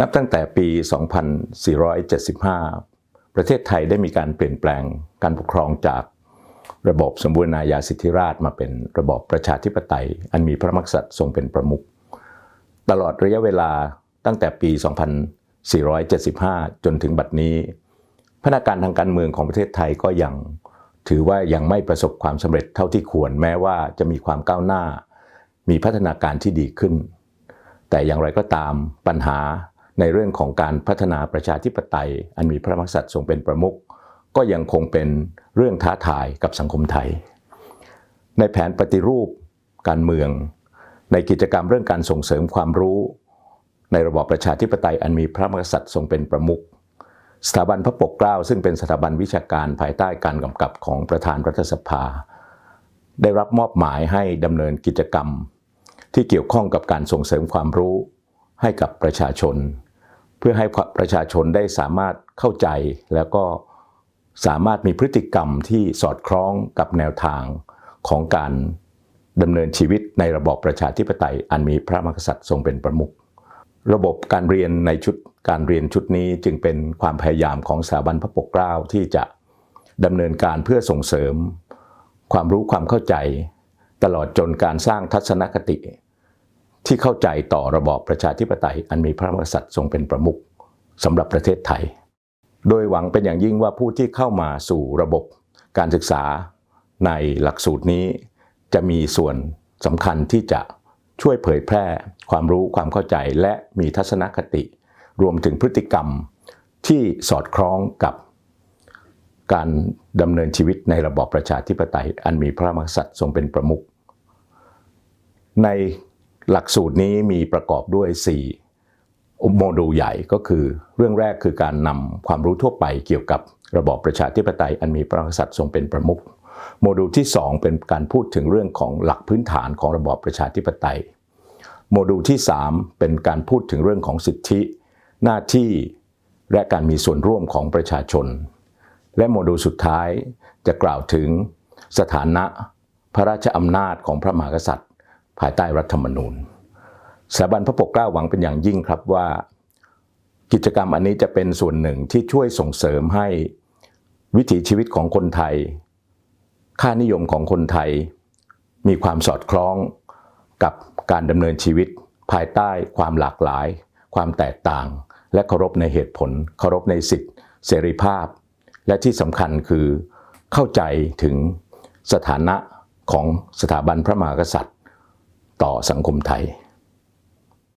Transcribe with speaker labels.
Speaker 1: นับตั้งแต่ปี 2475 ประเทศไทยได้มีการเปลี่ยนแปลงการปกครองจากระบบสมบูรณาญาสิทธิราชมาเป็นระบบประชาธิปไตย อันมีพระมหากษัตริย์ทรงเป็นประมุขตลอดระยะเวลาตั้งแต่ปี 2475 จนถึงบัดนี้ พนักการทางการเมืองของประเทศไทยก็ยังถือว่ายังไม่ประสบความสำเร็จเท่าที่ควรแม้ว่าจะมีความก้าวหน้า มีพัฒนาการที่ดีขึ้น แต่อย่างไรก็ตามปัญหา ในเรื่องของการพัฒนาประชาธิปไตย อันมีพระมหากษัตริย์ทรงเป็นประมุขก็ยังคงเป็นเรื่องท้าทายกับสังคมไทย ในแผนปฏิรูปการเมือง ในกิจกรรมเรื่องการส่งเสริมความรู้ ในระบอบประชาธิปไตยอันมีพระมหากษัตริย์ทรงเป็นประมุขสถาบันพระปกเกล้าซึ่งเป็นสถาบันวิชาการภายใต้การกำกับของประธานรัฐสภา ได้รับมอบหมายให้ดำเนินกิจกรรม ที่เกี่ยวข้องกับการส่งเสริมความรู้ให้กับประชาชน พื่อให้ประชาชนได้สามารถเข้าใจแล้วก็สามารถมีพฤติกรรมที่สอดคล้องกับแนวทางของการดำเนินชีวิตในระบอบประชาธิปไตย อันมีพระมหากษัตริย์ทรงเป็นประมุขระบบการเรียนในชุดการเรียนชุดนี้จึงเป็นความพยายามของสถาบันพระปกเกล้าที่จะดำเนินการเพื่อส่งเสริม ความรู้ความเข้าใจ ตลอดจนการสร้างทัศนคติ ที่เข้าใจต่อระบอบประชาธิปไตย อันมีพระมหากษัตริย์ทรงเป็นประมุขสำหรับประเทศไทย โดยหวังเป็นอย่างยิ่งว่าผู้ที่เข้ามาสู่ระบบการศึกษาในหลักสูตรนี้ จะมีส่วนสำคัญที่จะช่วยเผยแพร่ความรู้ความเข้าใจและมีทัศนคติ รวมถึงพฤติกรรมที่สอดคล้องกับการดำเนินชีวิตในระบอบประชาธิปไตย อันมีพระมหากษัตริย์ทรงเป็นประมุขใน หลักสูตรนี้มีประกอบด้วย 4 โมดูลใหญ่ก็คือเรื่องแรกคือการนำความรู้ทั่วไปเกี่ยวกับระบอบประชาธิปไตยอันมีพระมหากษัตริย์ทรงเป็นประมุขโมดูลที่ 2 เป็นการพูดถึงเรื่องของหลักพื้นฐานของระบอบประชาธิปไตย โมดูลที่ 3 เป็นการพูดถึงเรื่องของสิทธิ หน้าที่และการมีส่วนร่วมของประชาชน และโมดูลสุดท้ายจะกล่าวถึงสถานะพระราชอำนาจของพระมหากษัตริย์ ภายใต้รัฐธรรมนูญสถาบันพระปกเกล้าหวังเป็นอย่างยิ่งครับว่า กิจกรรมอันนี้จะเป็นส่วนหนึ่งที่ช่วยส่งเสริมให้วิถีชีวิตของคนไทย ค่านิยมของคนไทย มีความสอดคล้องกับการดำเนินชีวิต ภายใต้ความหลากหลาย ความแตกต่าง และเคารพในเหตุผล เคารพในสิทธิเสรีภาพ และที่สำคัญคือเข้าใจถึงสถานะของสถาบันพระมหากษัตริย์ ต่อสังคมไทย